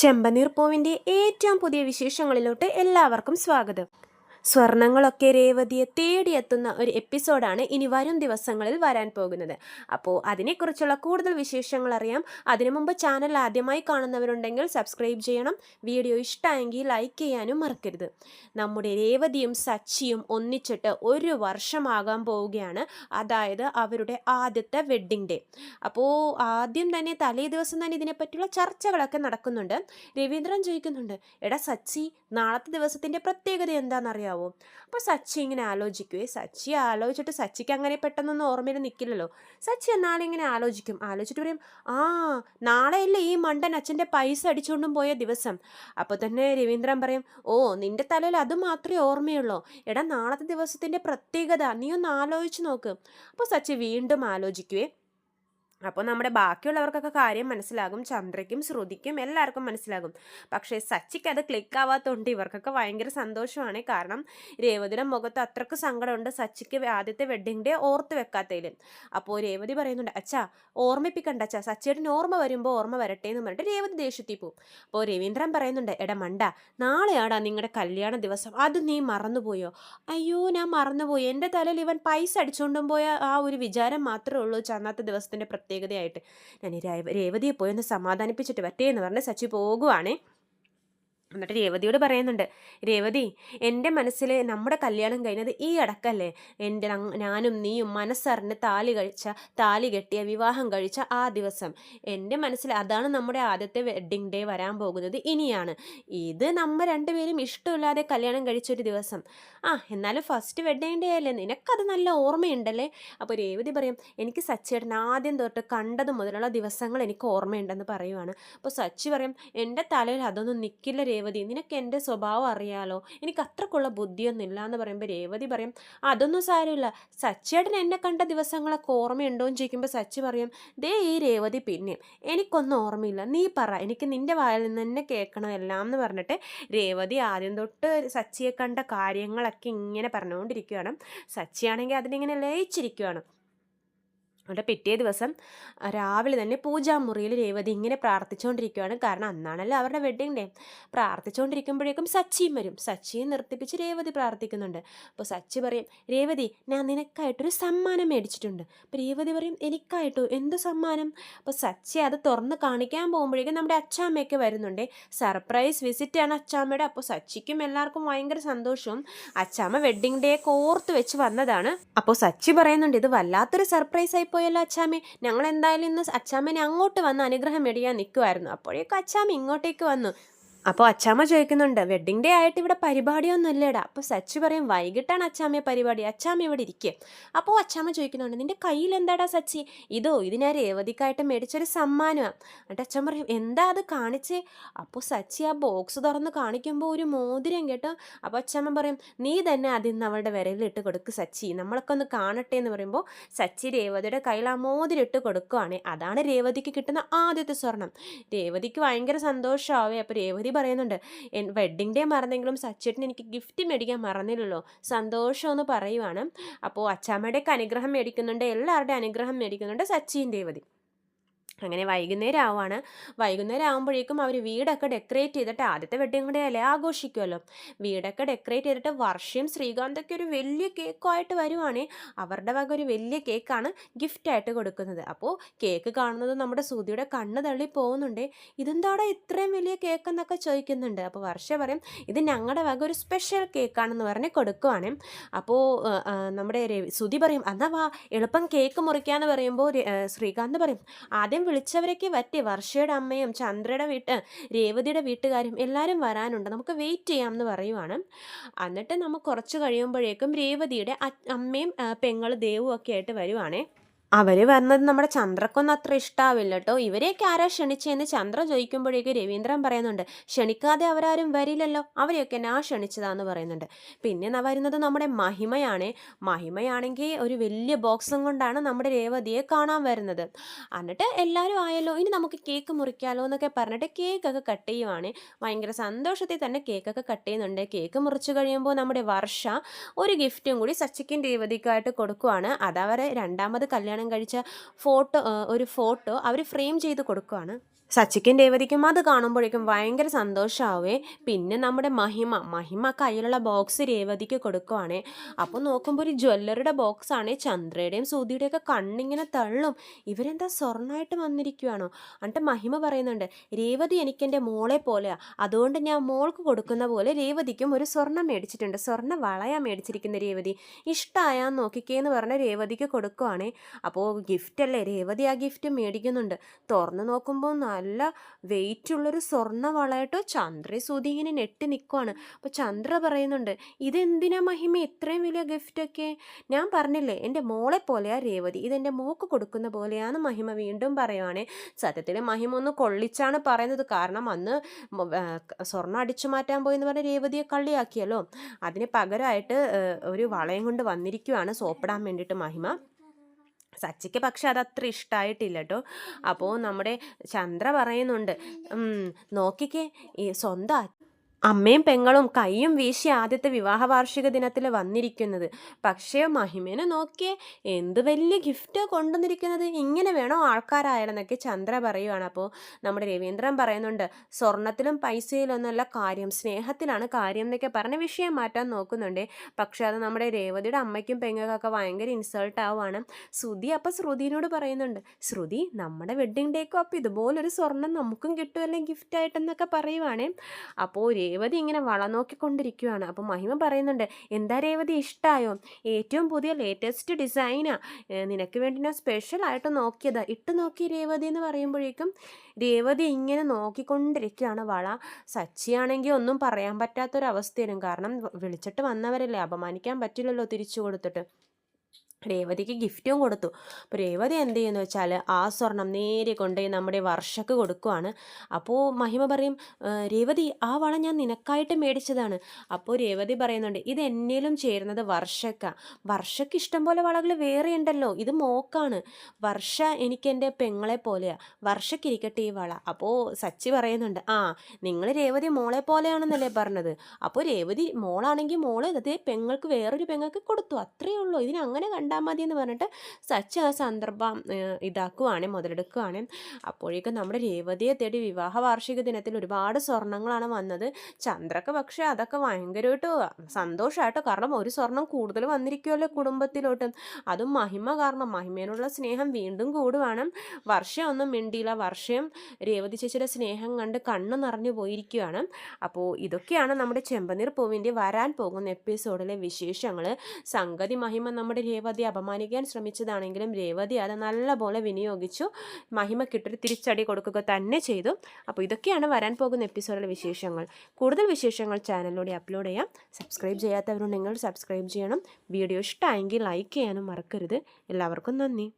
ചെമ്പനീർ പൂവിന്റെ ഏറ്റവും പുതിയ വിശേഷങ്ങളിലോട്ട് എല്ലാവർക്കും സ്വാഗതം. സ്വർണങ്ങളൊക്കെ രേവതിയെ തേടിയെത്തുന്ന ഒരു എപ്പിസോഡാണ് ഇനി വരും ദിവസങ്ങളിൽ വരാൻ പോകുന്നത്. അപ്പോൾ അതിനെക്കുറിച്ചുള്ള കൂടുതൽ വിശേഷങ്ങൾ അറിയാം. അതിനു മുമ്പ് ചാനൽ ആദ്യമായി കാണുന്നവരുണ്ടെങ്കിൽ സബ്സ്ക്രൈബ് ചെയ്യണം. വീഡിയോ ഇഷ്ടമായെങ്കിൽ ലൈക്ക് ചെയ്യാനും മറക്കരുത്. നമ്മുടെ രേവതിയും സച്ചിയും ഒന്നിച്ചിട്ട് ഒരു വർഷമാകാൻ പോവുകയാണ്. അതായത് അവരുടെ ആദ്യത്തെ വെഡ്ഡിംഗ് ഡേ അപ്പോൾ ആദ്യം തന്നെ തലേ ദിവസം തന്നെ ഇതിനെപ്പറ്റിയുള്ള ചർച്ചകളൊക്കെ നടക്കുന്നുണ്ട്. രവീന്ദ്രൻ ചോദിക്കുന്നുണ്ട് എടാ സച്ചി നാളത്തെ ദിവസത്തിന്റെ പ്രത്യേകത എന്താണെന്നറിയാവോ? അപ്പോൾ സച്ചി ഇങ്ങനെ ആലോചിക്കുവേ സച്ചി ആലോചിച്ചിട്ട് സച്ചിക്ക് അങ്ങനെ പെട്ടെന്നൊന്നും ഓർമ്മയിൽ നിൽക്കില്ലല്ലോ സച്ചി എന്നാലും ഇങ്ങനെ ആലോചിക്കും. ആലോചിച്ചിട്ട് പറയും ആ നാളെയല്ലേ ഈ മണ്ടൻ അച്ഛന്റെ പൈസ അടിച്ചുകൊണ്ടും പോയ ദിവസം? അപ്പോൾ തന്നെ രവീന്ദ്രൻ പറയും ഓ നിന്റെ തലയിൽ അത് മാത്രമേ ഓർമ്മയുള്ളൂ. എടാ നാളത്തെ ദിവസത്തിന്റെ പ്രത്യേകത നീ ഒന്ന് ആലോചിച്ച് നോക്ക്. അപ്പോൾ സച്ചി വീണ്ടും ആലോചിക്കുവേ അപ്പോൾ നമ്മുടെ ബാക്കിയുള്ളവർക്കൊക്കെ കാര്യം മനസ്സിലാകും ചന്ദ്രയ്ക്കും ശ്രുതിക്കും എല്ലാവർക്കും മനസ്സിലാകും. പക്ഷേ സച്ചിക്ക് അത് ക്ലിക്ക് ആവാത്തതുകൊണ്ട് ഇവർക്കൊക്കെ ഭയങ്കര സന്തോഷമാണ്. കാരണം രേവതിയുടെ മുഖത്ത് അത്രയ്ക്ക് സങ്കടമുണ്ട് സച്ചിക്ക് ആദ്യത്തെ വെഡ്ഡിങ് ഡേ ഓർത്ത് വെക്കാത്തതിൽ അപ്പോൾ രേവതി പറയുന്നുണ്ട് അച്ഛാ ഓർമ്മിപ്പിക്കണ്ട അച്ഛാ സച്ചിയുടെ ഓർമ്മ വരുമ്പോൾ ഓർമ്മ വരട്ടെ എന്ന് പറഞ്ഞിട്ട് രേവതി ദേഷ്യത്തിൽ പോകും. അപ്പോൾ രവീന്ദ്രൻ പറയുന്നുണ്ട് എടാ മണ്ട നാളെയാടാ നിങ്ങളുടെ കല്യാണ ദിവസം. അത് നീ മറന്നുപോയോ? അയ്യോ ഞാൻ മറന്നുപോയി. എന്റെ തലയിൽ ഇവൻ പൈസ അടിച്ചുകൊണ്ടും പോയ ആ ഒരു വിചാരം മാത്രമേ ഉള്ളൂ അന്നത്തെ ദിവസത്തിന്റെ പ്രത്യേകതയായിട്ട്. ഞാൻ രേവതിയെ പോയി ഒന്ന് സമാധാനിപ്പിച്ചിട്ട് വരട്ടെ എന്ന് പറഞ്ഞ് സച്ചി പോകുവാണേ. എന്നിട്ട് രേവതിയോട് പറയുന്നുണ്ട് രേവതി എന്റെ മനസ്സിൽ നമ്മുടെ കല്യാണം കഴിഞ്ഞത് ഈ അടക്കല്ലേ? എന്റെ ഞാനും നീയും മനസ്സറിഞ്ഞ് താലി കഴിച്ച താലി കെട്ടിയ വിവാഹം കഴിച്ച ആ ദിവസം എന്റെ മനസ്സിൽ അതാണ് നമ്മുടെ ആദ്യത്തെ വെഡ്ഡിങ് ഡേ വരാൻ പോകുന്നത് ഇനിയാണ്. ഇത് നമ്മൾ രണ്ടുപേരും ഇഷ്ടമില്ലാതെ കല്യാണം കഴിച്ചൊരു ദിവസം. ആ എന്നാലും ഫസ്റ്റ് വെഡ്ഡിങ് ഡേ അല്ലേ? നിനക്കത് നല്ല ഓർമ്മയുണ്ടല്ലേ? അപ്പോൾ രേവതി പറയും എനിക്ക് സച്ചിയേട്ടൻ ആദ്യം തൊട്ട് കണ്ടത് മുതലുള്ള ദിവസങ്ങൾ എനിക്ക് ഓർമ്മയുണ്ടെന്ന് പറയുവാണ്. അപ്പോൾ സച്ചി പറയും എന്റെ തലയിൽ അതൊന്നും നിൽക്കില്ല രേവതി നിനക്ക് എന്റെ സ്വഭാവം അറിയാലോ? എനിക്ക് അത്രക്കുള്ള ബുദ്ധിയൊന്നും ഇല്ല എന്ന് പറയുമ്പോൾ രേവതി പറയും അതൊന്നും സാരമില്ല. സച്ചേട്ടൻ എന്നെ കണ്ട ദിവസങ്ങളൊക്കെ ഓർമ്മയുണ്ടോ? എന്ന് ചോദിക്കുമ്പോൾ സച്ചി പറയും ദേ ഈ രേവതി പിന്നെയും എനിക്കൊന്നും ഓർമ്മയില്ല. നീ പറ എനിക്ക് നിന്റെ വായിൽ നിന്ന് തന്നെ കേൾക്കണം എല്ലാം എന്ന് പറഞ്ഞിട്ട് രേവതി ആദ്യം തൊട്ട് സച്ചിയെ കണ്ട കാര്യങ്ങളൊക്കെ ഇങ്ങനെ പറഞ്ഞുകൊണ്ടിരിക്കുകയാണ്. സച്ചിയാണെങ്കിൽ അതിനിങ്ങനെ ലയിച്ചിരിക്കുകയാണ്. അവിടെ പിറ്റേ ദിവസം രാവിലെ തന്നെ പൂജാമുറിയിൽ രേവതി ഇങ്ങനെ പ്രാർത്ഥിച്ചുകൊണ്ടിരിക്കുകയാണ് കാരണം അന്നാണല്ലോ അവരുടെ വെഡ്ഡിങ് ഡേ പ്രാർത്ഥിച്ചുകൊണ്ടിരിക്കുമ്പോഴേക്കും സച്ചിയും വരും. സച്ചിയെ നിർത്തിപ്പിച്ച് രേവതി പ്രാർത്ഥിക്കുന്നുണ്ട്. അപ്പോൾ സച്ചി പറയും രേവതി ഞാൻ നിനക്കായിട്ടൊരു സമ്മാനം മേടിച്ചിട്ടുണ്ട്. അപ്പോൾ രേവതി പറയും എനിക്കായിട്ടോ? എന്ത് സമ്മാനം? അപ്പോൾ സച്ചി അത് തുറന്ന് കാണിക്കാൻ പോകുമ്പോഴേക്കും നമ്മുടെ അച്ചാമ്മയൊക്കെ വരുന്നുണ്ട്. സർപ്രൈസ് വിസിറ്റാണ് അച്ചാമ്മയുടെ. അപ്പോൾ സച്ചിക്കും എല്ലാവർക്കും ഭയങ്കര സന്തോഷവും. അച്ചാമ്മ വെഡ്ഡിങ് ഡേ കോർത്ത് വെച്ച് വന്നതാണ്. അപ്പോൾ സച്ചി പറയുന്നുണ്ട് ഇത് വല്ലാത്തൊരു സർപ്രൈസ് ആയി പോയല്ലോ അച്ചാമ്മേ. ഞങ്ങൾ എന്തായാലും ഇന്ന് അച്ചാമ്മനെ അങ്ങോട്ട് വന്ന് അനുഗ്രഹം മേടിക്കാൻ നിൽക്കുമായിരുന്നു അപ്പോഴേക്കും അച്ചാമ്മ ഇങ്ങോട്ടേക്ക് വന്നു. അപ്പോൾ അച്ചാമ്മ ചോദിക്കുന്നുണ്ട് വെഡ്ഡിങ് ഡേ ആയിട്ട് ഇവിടെ പരിപാടിയൊന്നും ഇല്ലടാ. അപ്പോൾ സച്ച് പറയും വൈകിട്ടാണ് അച്ചാമ്മയെ പരിപാടി അച്ചാമ്മ ഇവിടെ ഇരിക്കുക അപ്പോൾ അച്ചാമ്മ ചോദിക്കുന്നുണ്ട് നിന്റെ കയ്യിൽ എന്താടാ സച്ചി? ഇതോ ഇത് ഞാൻ രേവതിക്കായിട്ട് മേടിച്ചൊരു സമ്മാനമാണ് എന്നിട്ട് അച്ഛൻ പറയും എന്താ അത് കാണിച്ചേ? അപ്പോൾ സച്ചി ആ ബോക്സ് തുറന്ന് കാണിക്കുമ്പോൾ ഒരു മോതിരം കേട്ടോ. അപ്പോൾ അച്ഛമ്മ പറയും നീ തന്നെ അതിൽ നിന്ന് അവളുടെ വിരലിട്ട് കൊടുക്ക് സച്ചി. നമ്മളൊക്കെ ഒന്ന് കാണട്ടെ എന്ന് പറയുമ്പോൾ സച്ചി രേവതിയുടെ കയ്യിൽ ആ മോതിരം ഇട്ട് കൊടുക്കുവാണ്. അതാണ് രേവതിക്ക് കിട്ടുന്ന ആദ്യത്തെ സ്വർണം. രേവതിക്ക് ഭയങ്കര സന്തോഷമാവേ അപ്പോൾ രേവതി പറയുന്നുണ്ട്. എൻ വെഡ്ഡിങ് ഡേ മറന്നെങ്കിലും സച്ചേട്ടൻ എനിക്ക് ഗിഫ്റ്റ് മേടിക്കാൻ മറന്നില്ലല്ലോ. സന്തോഷമെന്ന് പറയുവാണ്. അപ്പോൾ അച്ചാമ്മയുടെയൊക്കെ അനുഗ്രഹം മേടിക്കുന്നുണ്ട്. എല്ലാവരുടെയും അനുഗ്രഹം മേടിക്കുന്നുണ്ട് സച്ചിൻ രേവതി അങ്ങനെ വൈകുന്നേരം ആവുകയാണ് വൈകുന്നേരം ആകുമ്പോഴേക്കും അവർ വീടൊക്കെ ഡെക്കറേറ്റ് ചെയ്തിട്ട് ആദ്യത്തെ വെഡ്ഡിങ് ഡേ അല്ലേ ആഘോഷിക്കുമല്ലോ വീടൊക്കെ ഡെക്കറേറ്റ് ചെയ്തിട്ട് വർഷയും ശ്രീകാന്തൊക്കെ ഒരു വലിയ കേക്കുമായിട്ട് വരുവാണേ. അവരുടെ വക ഒരു വലിയ കേക്കാണ് ഗിഫ്റ്റായിട്ട് കൊടുക്കുന്നത്. അപ്പോൾ കേക്ക് കാണുന്നത് നമ്മുടെ സുധിയുടെ കണ്ണ് തള്ളി പോകുന്നുണ്ട്. ഇതെന്താടാ ഇത്രയും വലിയ കേക്ക് എന്നൊക്കെ ചോദിക്കുന്നുണ്ട്. അപ്പോൾ വർഷ പറയും ഇത് ഞങ്ങളുടെ വക ഒരു സ്പെഷ്യൽ കേക്കാണെന്ന് പറഞ്ഞ് കൊടുക്കുവാണ്. അപ്പോൾ നമ്മുടെ സുതി പറയും എന്നാ വാ എളുപ്പം കേക്ക് മുറിക്കാന്ന് പറയുമ്പോൾ ശ്രീകാന്ത് പറയും ആദ്യം വിളിച്ചവരൊക്കെ പറ്റി വർഷയുടെ അമ്മയും ചന്ദ്രയുടെ വീട്ട് രേവതിയുടെ വീട്ടുകാരും എല്ലാവരും വരാനുണ്ട്. നമുക്ക് വെയിറ്റ് ചെയ്യാം എന്ന് പറയുവാണ്. എന്നിട്ട് നമുക്ക് കുറച്ച് കഴിയുമ്പോഴേക്കും രേവതിയുടെ അമ്മയും പെങ്ങൾ ദേവും ഒക്കെ ആയിട്ട് വരുവാണേ. അവർ വന്നത് നമ്മുടെ ചന്ദ്രക്കൊന്നും അത്ര ഇഷ്ടാവില്ല കേട്ടോ ഇവരെയൊക്കെ ആരാ ക്ഷണിച്ചതെന്ന് ചന്ദ്ര ചോദിക്കുമ്പോഴേക്കും രവീന്ദ്രൻ പറയുന്നുണ്ട് ക്ഷണിക്കാതെ അവരാരും വരില്ലല്ലോ. അവരെയൊക്കെ ഞാൻ ക്ഷണിച്ചതാന്ന് പറയുന്നുണ്ട്. പിന്നെ വരുന്നത് നമ്മുടെ മഹിമയാണ്. മഹിമയാണെങ്കിൽ ഒരു വലിയ ബോക്സും കൊണ്ടാണ് നമ്മുടെ രേവതിയെ കാണാൻ വരുന്നത്. എന്നിട്ട് എല്ലാവരും ആയല്ലോ ഇനി നമുക്ക് കേക്ക് മുറിക്കാലോ എന്നൊക്കെ പറഞ്ഞിട്ട് കേക്കൊക്കെ കട്ട് ചെയ്യുവാണ്. ഭയങ്കര സന്തോഷത്തിൽ തന്നെ കേക്കൊക്കെ കട്ട് ചെയ്യുന്നുണ്ട്. കേക്ക് മുറിച്ച് കഴിയുമ്പോൾ നമ്മുടെ വർഷ ഒരു ഗിഫ്റ്റും കൂടി സച്ചിക്കും രേവതിക്കായിട്ട് കൊടുക്കുവാണ്. അതവരെ രണ്ടാമത് കല്യാണം കഴിച്ച ഫോട്ടോ ഒരു ഫോട്ടോ അവർ ഫ്രെയിം ചെയ്ത് കൊടുക്കുവാണ്. സച്ചിക്കും രേവതിക്കും അത് കാണുമ്പോഴേക്കും ഭയങ്കര സന്തോഷമാവേ പിന്നെ നമ്മുടെ മഹിമ. മഹിമ കയ്യിലുള്ള ബോക്സ് രേവതിക്ക് കൊടുക്കുവാണേ. അപ്പോൾ നോക്കുമ്പോൾ ഒരു ജ്വല്ലറിയുടെ ബോക്സ് ആണ്. ചന്ദ്രയുടെയും സൂതിയുടെയൊക്കെ കണ്ണിങ്ങനെ തള്ളും. ഇവരെന്താ സ്വർണമായിട്ട് വന്നിരിക്കുവാണോ? എന്നിട്ട് മഹിമ പറയുന്നുണ്ട് രേവതി എനിക്ക് എന്റെ മോളെ പോലെയാണ് അതുകൊണ്ട് ഞാൻ മോൾക്ക് കൊടുക്കുന്ന പോലെ രേവതിക്കും ഒരു സ്വർണം മേടിച്ചിട്ടുണ്ട്. സ്വർണ വളയാ മേടിച്ചിരിക്കുന്ന രേവതി. ഇഷ്ടമായാന്ന് നോക്കിക്കേന്ന് പറഞ്ഞ രേവതിക്ക് കൊടുക്കുവാണേ. അപ്പോൾ ഗിഫ്റ്റല്ലേ രേവതി ആ ഗിഫ്റ്റ് മേടിക്കുന്നുണ്ട്. തുറന്ന് നോക്കുമ്പോൾ നല്ല വെയിറ്റ് ഉള്ളൊരു സ്വർണ വളയട്ടോ ചന്ദ്ര സൂതി ഇങ്ങനെ നെട്ടി നിൽക്കുവാണ് അപ്പോൾ ചന്ദ്ര പറയുന്നുണ്ട് ഇതെന്തിനാ മഹിമ? ഇത്രയും വലിയ ഗിഫ്റ്റൊക്കെ ഞാൻ പറഞ്ഞില്ലേ എന്റെ മോളെ പോലെയാ രേവതി. ഇതെന്റെ മോക്ക് കൊടുക്കുന്ന പോലെയാന്ന് മഹിമ വീണ്ടും പറയുവാണേ. സത്യത്തിൽ മഹിമ ഒന്ന് കൊള്ളിച്ചാണ് പറയുന്നത്. കാരണം അന്ന് സ്വർണം അടിച്ചു മാറ്റാൻ പോയി എന്ന് പറഞ്ഞ രേവതിയെ കള്ളിയാക്കിയല്ലോ. അതിന് പകരമായിട്ട് ഒരു വളയം കൊണ്ട് വന്നിരിക്കുവാണ് സോപ്പിടാൻ വേണ്ടിയിട്ട് മഹിമ. സച്ചിക്ക് പക്ഷെ അത് അത്ര ഇഷ്ടമായിട്ടില്ല കേട്ടോ അപ്പോൾ നമ്മുടെ ചന്ദ്ര പറയുന്നുണ്ട് നോക്കിക്കേ ഈ സ്വന്തം അമ്മയും പെങ്ങളും കൈയും വീശി ആദ്യത്തെ വിവാഹ വാർഷിക ദിനത്തിൽ വന്നിരിക്കുന്നത്. പക്ഷേ മഹിമേനെ നോക്കിയേ എന്ത് വലിയ ഗിഫ്റ്റ് കൊണ്ടുവന്നിരിക്കുന്നത്? ഇങ്ങനെ വേണോ ആൾക്കാരായാലെന്നൊക്കെ ചന്ദ്ര പറയുവാണ്. അപ്പോൾ നമ്മുടെ രവീന്ദ്രൻ പറയുന്നുണ്ട് സ്വർണത്തിലും പൈസയിലൊന്നുമല്ല കാര്യം സ്നേഹത്തിലാണ് കാര്യം എന്നൊക്കെ പറഞ്ഞ വിഷയം മാറ്റാൻ നോക്കുന്നുണ്ട്. പക്ഷെ അത് നമ്മുടെ രേവതിയുടെ അമ്മയ്ക്കും പെങ്ങൾക്കൊക്കെ ഭയങ്കര ഇൻസൾട്ട് ആവുകയാണ് ശ്രുതി അപ്പോൾ ശ്രുതിനോട് പറയുന്നുണ്ട് ശ്രുതി നമ്മുടെ വെഡ്ഡിങ് ഡേക്കും അപ്പോൾ ഇതുപോലൊരു സ്വർണം നമുക്കും കിട്ടുമല്ലേ ഗിഫ്റ്റായിട്ടെന്നൊക്കെ പറയുവാണേ. അപ്പോൾ രേവതി ഇങ്ങനെ വളനോക്കിക്കൊണ്ടിരിക്കുകയാണ് അപ്പം മഹിമ പറയുന്നുണ്ട് എന്താ രേവതി ഇഷ്ടമായോ ഏറ്റവും പുതിയ ലേറ്റസ്റ്റ് ഡിസൈനാ നിനക്ക് വേണ്ടി ഞാൻ സ്പെഷ്യൽ ആയിട്ട് നോക്കിയതാ. ഇട്ട് നോക്കി രേവതി എന്ന് പറയുമ്പോഴേക്കും രേവതി ഇങ്ങനെ നോക്കിക്കൊണ്ടിരിക്കുകയാണ് വള. സച്ചിയാണെങ്കിൽ ഒന്നും പറയാൻ പറ്റാത്തൊരവസ്ഥയാണ് കാരണം വിളിച്ചിട്ട് വന്നവരല്ലേ? അപമാനിക്കാൻ പറ്റില്ലല്ലോ തിരിച്ചു കൊടുത്തിട്ട്. രേവതിക്ക് ഗിഫ്റ്റും കൊടുത്തു. അപ്പോൾ രേവതി എന്ത് ചെയ്യുന്നു വെച്ചാൽ ആ സ്വർണം നേരെ കൊണ്ടുപോയി നമ്മുടെ വർഷക്ക് കൊടുക്കുവാണ്. അപ്പോൾ മഹിമ പറയും രേവതി ആ വള ഞാൻ നിനക്കായിട്ട് മേടിച്ചതാണ്. അപ്പോൾ രേവതി പറയുന്നുണ്ട് ഇത് എന്നേലും ചേരുന്നത് വർഷക്ക. വർഷക്ക് ഇഷ്ടം പോലെ വളകൾ വേറെ ഉണ്ടല്ലോ. ഇത് മോക്കാണ്. വർഷ എനിക്ക് എന്റെ പെങ്ങളെ പോലെയാണ് വർഷക്കിരിക്കട്ടെ ഈ വള. അപ്പോൾ സച്ചി പറയുന്നുണ്ട് ആ നിങ്ങൾ രേവതി മോളെ പോലെയാണെന്നല്ലേ പറഞ്ഞത്. അപ്പോൾ രേവതി മോളാണെങ്കിൽ മോൾ അതേ പെങ്ങൾക്ക് വേറൊരു പെങ്ങൾക്ക് കൊടുത്തു. അത്രയേ ഉള്ളൂ. ഇതിന് അങ്ങനെ കണ്ടാൽ മതി എന്ന് പറഞ്ഞിട്ട് സച്ച് ആ സന്ദർഭം ഇതാക്കുവാണ് മുതലെടുക്കുവാണ്. അപ്പോഴേക്കും നമ്മുടെ രേവതിയെ തേടി വിവാഹ വാർഷിക ദിനത്തിൽ ഒരുപാട് സ്വർണങ്ങളാണ് വന്നത്. ചന്ദ്രക്ക് പക്ഷേ അതൊക്കെ ഭയങ്കരമായിട്ട് സന്തോഷമായിട്ടോ കാരണം ഒരു സ്വർണം കൂടുതൽ വന്നിരിക്കുമല്ലോ കുടുംബത്തിലോട്ട്. അതും മഹിമ കാരണം മഹിമേനുള്ള സ്നേഹം വീണ്ടും കൂടുവാണ്. വർഷം ഒന്നും മിണ്ടിയില്ല. വർഷം രേവതി ചേച്ചിയുടെ സ്നേഹം കണ്ട് കണ്ണു നിറഞ്ഞു പോയിരിക്കുകയാണ് അപ്പോൾ ഇതൊക്കെയാണ് നമ്മുടെ ചെമ്പനീർ പൂവിന്റെ വരാൻ പോകുന്ന എപ്പിസോഡിലെ വിശേഷങ്ങൾ സംഗതി മഹിമ നമ്മുടെ രേവതി അപമാനിക്കാൻ ശ്രമിച്ചതാണെങ്കിലും രേവതി അത് നല്ലപോലെ വിനിയോഗിച്ചു. മഹിമക്കിട്ടൊരു തിരിച്ചടി കൊടുക്കുക തന്നെ ചെയ്തു. അപ്പോൾ ഇതൊക്കെയാണ് വരാൻ പോകുന്ന എപ്പിസോഡിലെ വിശേഷങ്ങൾ. കൂടുതൽ വിശേഷങ്ങൾ ചാനലിലൂടെ അപ്ലോഡ് ചെയ്യാം. സബ്സ്ക്രൈബ് ചെയ്യാത്തവരുണ്ടെങ്കിൽ സബ്സ്ക്രൈബ് ചെയ്യണം. വീഡിയോ ഇഷ്ടമായെങ്കിൽ ലൈക്ക് ചെയ്യാനും മറക്കരുത്. എല്ലാവർക്കും നന്ദി.